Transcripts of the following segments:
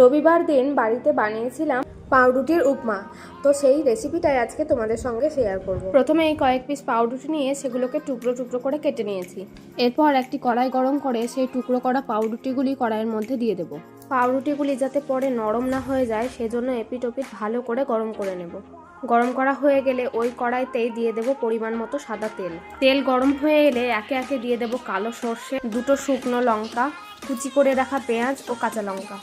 রবিবার দিন বাড়িতে বানিয়েছিলাম পাউরুটির উপমা। তো সেই রেসিপিটাই আজকে তোমাদের সঙ্গে শেয়ার করব। প্রথমে এই কয়েক পিস পাউরুটি নিয়ে সেগুলোকে টুকরো টুকরো করে কেটে নিয়েছি। এরপর একটি কড়াই গরম করে সেই টুকরো করা পাউরুটিগুলি কড়াইয়ের মধ্যে দিয়ে দেবো। পাউরুটিগুলি যাতে পরে নরম না হয়ে যায়, সেজন্য এপিট ওপিট ভালো করে গরম করে নেব। গরম করা হয়ে গেলে ওই কড়াইতেই দিয়ে দেব পরিমাণ মতো সাদা তেল। তেল গরম হয়ে এলে একে একে দিয়ে দেব কালো সর্ষে, দুটো শুকনো লঙ্কা, কুচি করে রাখা পেঁয়াজ ও কাঁচা লঙ্কা।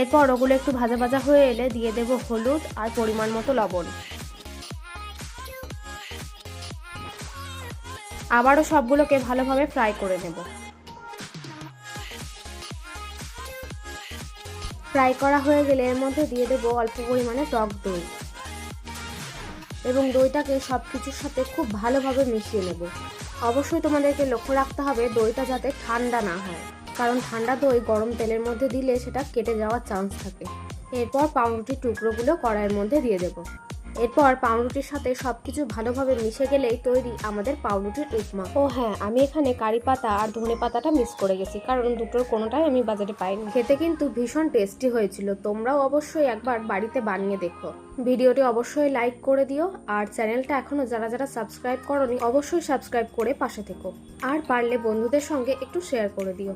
এরপর ওগুলো একটু ভাজা ভাজা হয়ে এলে দিয়ে দেব হলুদ আর পরিমাণ মতো লবণ। আবারও সবগুলোকে ভালোভাবে ফ্রাই করে নেব। ফ্রাই করা হয়ে গেলে এর মধ্যে দিয়ে দেবো অল্প পরিমাণে টক দই। এবং দইটাকে সব কিছুর সাথে খুব ভালোভাবে মিশিয়ে নেব। অবশ্যই তোমাদেরকে লক্ষ্য রাখতে হবে দইটা যাতে ঠান্ডা না হয়। কারণ ঠান্ডা দই গরম তেলের মধ্যে দিলে সেটা কেটে যাওয়ার চান্স থাকে। এরপর পাউরুটির টুকরোগুলো কড়াইয়ের মধ্যে দিয়ে দেব। এরপর পাউরুটির সাথে সবকিছু ভালোভাবে মিশে গেলেই তৈরি আমাদের পাউরুটির উপমা। ও হ্যাঁ আমি এখানে কারি পাতা আর ধনে পাতাটা মিস করে গেছি কারণ দুটোর কোনোটাই আমি বাজারে পাইনি। খেতে কিন্তু ভীষণ টেস্টি হয়েছিল তোমরাও অবশ্যই একবার বাড়িতে বানিয়ে দেখো। ভিডিওটি অবশ্যই লাইক করে দিও আর চ্যানেলটা এখনও যারা যারা সাবস্ক্রাইব করনি অবশ্যই সাবস্ক্রাইব করে পাশে থেকো। আর পারলে বন্ধুদের সঙ্গে একটু শেয়ার করে দিও।